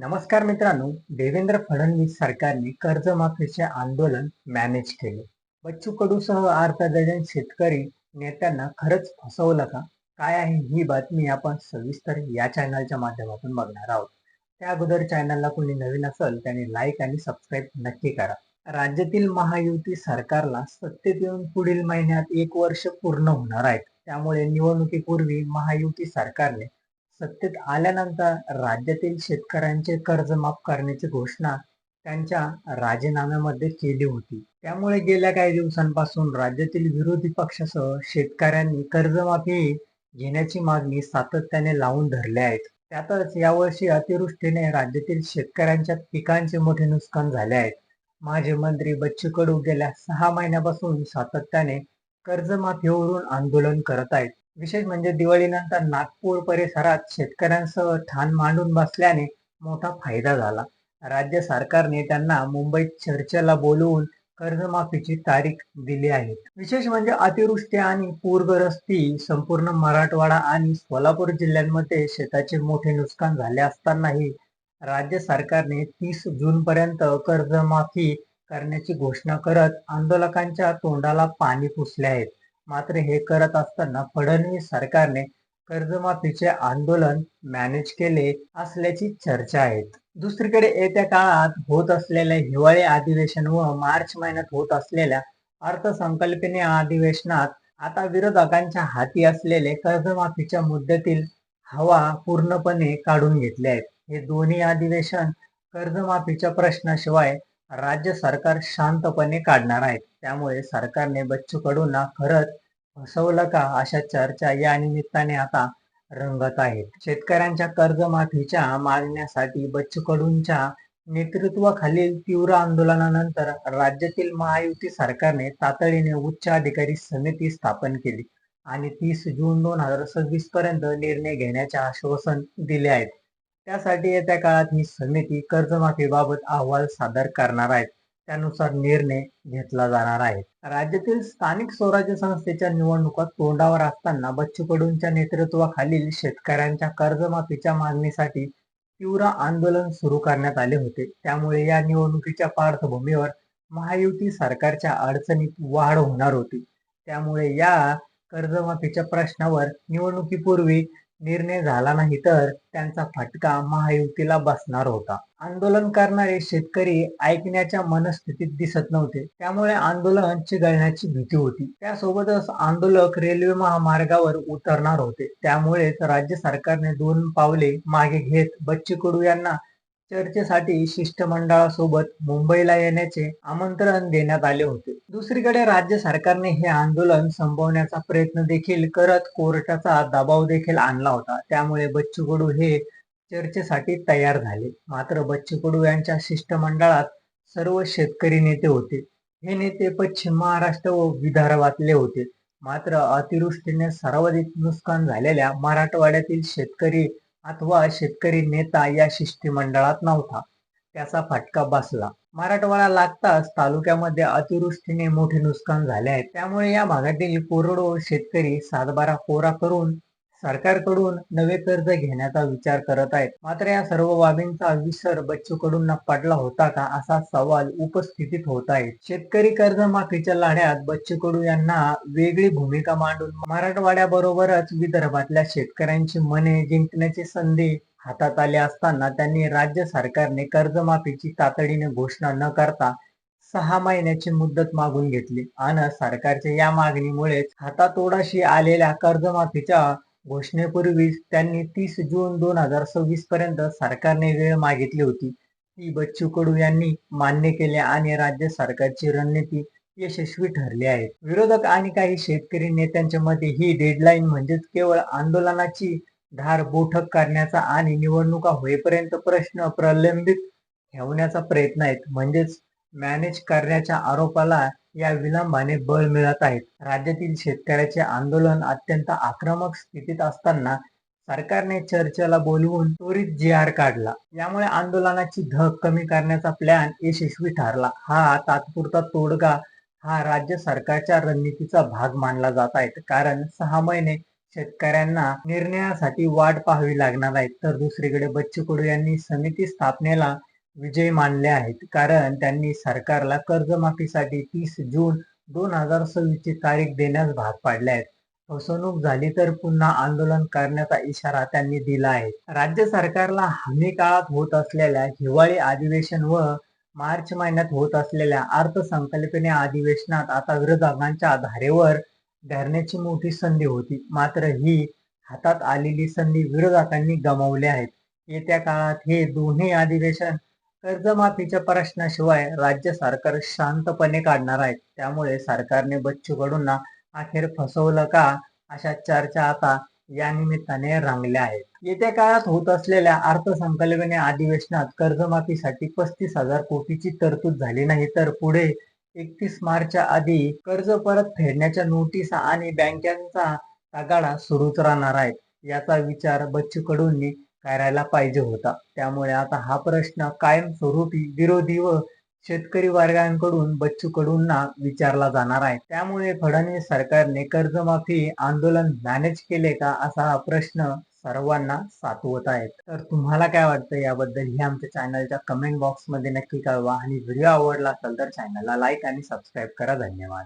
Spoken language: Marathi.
नमस्कार मित्रांनो देवेंद्र फडणवीस सरकारने कर्जमाफीचे आंदोलन मॅनेज केले. बच्चू कडूसह अर्धा दर्जन शेतकरी नेत्यांना खरंच फसवलं का? काय आहे ही बातमी आपण सविस्तर या चॅनलच्या माध्यमातून बघणार आहोत. त्या अगोदर चॅनलला कोणी नवीन असेल त्याने लाईक आणि सबस्क्राईब नक्की करा. राज्यातील महायुती सरकारला सत्तेत येऊन पुढील महिन्यात एक वर्ष पूर्ण होणार आहेत. त्यामुळे निवडणुकीपूर्वी महायुती सरकारने सत्तेत आल्यानंतर राज्यातील शेतकऱ्यांचे कर्ज माफ करण्याची घोषणा त्यांच्या राजीनाम्यामध्ये केली होती. त्यामुळे गेल्या काही दिवसांपासून राज्यातील विरोधी पक्षासह शेतकऱ्यांनी कर्जमाफी घेण्याची मागणी सातत्याने लावून धरले आहेत. त्यातच यावर्षी अतिवृष्टीने राज्यातील शेतकऱ्यांच्या पिकांचे मोठे नुकसान झाले आहे. माजी मंत्री बच्चू कडू गेल्या सहा महिन्यापासून सातत्याने कर्जमाफीवरून आंदोलन करत आहेत. विशेष म्हणजे दिवाळीनंतर नागपूर परिसरात शेतकऱ्यांसह ठाण मांडून बसल्याने मोठा फायदा झाला. राज्य सरकारने त्यांना मुंबईत चर्चेला बोलवून कर्जमाफीची तारीख दिली आहे. विशेष म्हणजे अतिवृष्टी आणि पूरग्रस्ती संपूर्ण मराठवाडा आणि सोलापूर जिल्ह्यांमध्ये शेताचे मोठे नुकसान झाले असतानाही राज्य सरकारने तीस जून पर्यंत कर्जमाफी करण्याची घोषणा करत आंदोलकांच्या तोंडाला पाणी पुसले आहेत मात्र हे करत असताना फडणवीस सरकारने कर्जमाफीचे आंदोलन मॅनेज केले असल्याची चर्चा आहे दुसरीकडे येत्या काळात होत असलेल्या हिवाळी अधिवेशन व मार्च महिन्यात होत असलेल्या अर्थसंकल्पीय अधिवेशनात आता विरोधकांच्या हाती असलेले कर्जमाफीच्या मुद्द्यातील हवा पूर्णपणे काढून घेतले आहेत. हे दोन्ही अधिवेशन कर्जमाफीच्या प्रश्नाशिवाय राज्य सरकार शांतपणे काढणार आहेत त्यामुळे सरकारने बच्चू कडूंना खरंच फसवलं का अशा चर्चा या निमित्ताने आता रंगत आहेत. शेतकऱ्यांच्या कर्जमाफीच्या मागण्यासाठी बच्चू कडूंच्या नेतृत्वाखालील तीव्र आंदोलनानंतर राज्यातील महायुती सरकारने तातडीने उच्च अधिकारी समिती स्थापन केली आणि तीस जून दोन हजार सव्वीस पर्यंत निर्णय घेण्याचे आश्वासन दिले आहेत. त्यासाठी येत्या काळात ही समिती कर्जमाफीबाबत अहवाल सादर करणार आहेत. त्यानुसार निर्णय घेतला जाणार आहे. राज्यातील स्थानिक स्वराज्य संस्थेच्या निवडणुका तोंडावर असताना बच्चू कडूंच्या नेतृत्वाखालील शेतकऱ्यांच्या कर्जमाफीच्या मागणीसाठी तीव्र आंदोलन सुरू करण्यात आले होते. त्यामुळे या निवडणुकीच्या पार्श्वभूमीवर महायुती सरकारच्या अडचणीत वाढ होणार होती. त्यामुळे या कर्जमाफीच्या प्रश्नावर निवडणुकीपूर्वी निर्णय झाला नाही तर त्यांचा फटका महायुतीला बसणार होता. आंदोलन करणारे शेतकरी ऐकण्याच्या मनस्थितीत दिसत नव्हते. त्यामुळे आंदोलन चिघळण्याची भीती होती. त्यासोबतच आंदोलक रेल्वे महामार्गावर उतरणार होते. त्यामुळेच राज्य सरकारने दोन पावले मागे घेत बच्चू कडू यांना चर्चेसाठी शिष्टमंडळासोबत मुंबईला येण्याचे आमंत्रण देण्यात आले होते. दुसरीकडे राज्य सरकारने हे आंदोलन संपवण्याचा प्रयत्न देखील करत कोर्टाचा दबाव देखील आणला होता. त्यामुळे बच्चू कडू हे चर्चेसाठी तयार झाले. मात्र बच्चू कडू यांच्या शिष्टमंडळात सर्व शेतकरी नेते होते. हे नेते पश्चिम महाराष्ट्र व विदर्भातले होते. मात्र अतिवृष्टीने सर्वाधिक नुकसान झालेल्या मराठवाड्यातील शेतकरी अथवा शेतकरी नेता या शिष्टमंडळात नव्हता. त्याचा फटका बसला. मराठवाडा लागताच तालुक्यामध्ये अतिवृष्टीने मोठे नुकसान झाले आहे. त्यामुळे या भागातील कोरडो शेतकरी सातबारा कोरा करून सरकारकडून नवे कर्ज घेण्याचा विचार करत आहेत. मात्र या सर्व बाबींचा विसर बच्चू कडूंना पडला होता का असा सवाल उपस्थितीत होत आहे शेतकरी कर्जमाफीच्या लढ्यात बच्चू कडू यांना वेगळी भूमिका मांडून मराठवाड्याबरोबरच विदर्भातल्या शेतकऱ्यांची मने जिंकण्याची संधी हातात आली असताना त्यांनी राज्य सरकारने कर्जमाफीची तातडीने घोषणा न करता सहा महिन्याची मुदत मागून घेतली. आणि सरकारच्या या मागणीमुळेच हातातोडाशी आलेल्या कर्जमाफीच्या घोषणेपूर्वीच त्यांनी तीस जून दोन हजार सव्वीस पर्यंत सरकारने वेळ मागितली होती. ती बच्चू कडू यांनी मान्य केले आणि राज्य सरकारची रणनीती यशस्वी ठरली आहे. विरोधक आणि काही शेतकरी नेत्यांच्या मते ही डेडलाईन म्हणजेच केवळ आंदोलनाची धार बोठक करण्याचा आणि निवडणुका होईपर्यंत प्रश्न प्रलंबित ठेवण्याचा प्रयत्न आहेत. म्हणजेच मॅनेज करण्याच्या आरोपाला या विलंबाने बळ मिळत आहेत राज्यातील शेतकऱ्याचे आंदोलन अत्यंत आक्रमक स्थितीत असताना सरकारने चर्चेला बोलवून त्वरित जी आर काढला. यामुळे आंदोलनाची धग कमी करण्याचा प्लॅन यशस्वी ठरला. हा तात्पुरता तोडगा हा राज्य सरकारच्या रणनीतीचा भाग मानला जात आहे. कारण सहा महिने शेतकऱ्यांना निर्णयासाठी वाट पाहावी लागणार आहे. तर दुसरीकडे बच्चू कडू यांनी समिती स्थापनेला विजय मानले आहेत. कारण त्यांनी सरकारला कर्जमाफीसाठी तीस जून दोन हजार सव्वीसची तारीख देण्यास भाग पाडले आहेत. फसवणूक झाली तर पुन्हा आंदोलन करण्याचा इशारा त्यांनी दिला आहे. राज्य सरकारला हमी काळात होत असलेल्या हिवाळी अधिवेशन व मार्च महिन्यात होत असलेल्या अर्थसंकल्पीय अधिवेशनात आता विरोधकांच्या धारेवर धरण्याची मोठी संधी होती. मात्र ही हातात आलेली संधी विरोधकांनी गमावली आहेत. येत्या काळात हे दोन्ही अधिवेशन कर्जमाफीच्या प्रश्नाशिवाय राज्य सरकार शांतपणे काढणार आहे. त्यामुळे सरकारने बच्चू कडूंना अखेर फसवलं का? अशा चर्चा आता या निमित्ताने रंगल्या आहेत. येत्या काळात होत असलेल्या अर्थसंकल्पीय अधिवेशनात कर्जमाफीसाठी पस्तीस हजार कोटीची तरतूद झाली नाही तर पुढे एकतीस मार्चच्या आधी कर्ज परत फेडण्याच्या नोटीस आणि बँकांचा तगाडा सुरूच राहणार आहे. याचा विचार बच्चू कडूंनी करायला पाहिजे होता. त्यामुळे आता हा प्रश्न कायमस्वरूपी विरोधी व शेतकरी वर्गांकडून बच्चू कडूंना विचारला जाणार आहे. त्यामुळे फडणवीस सरकारने कर्जमाफी आंदोलन मॅनेज केले का असा हा प्रश्न सर्वांना सातवत आहेत. तर तुम्हाला काय वाटतं याबद्दल हे आमच्या चॅनलच्या कमेंट बॉक्समध्ये नक्की कळवा. आणि व्हिडिओ आवडला असेल तर चॅनलला लाईक आणि सबस्क्राईब करा. धन्यवाद.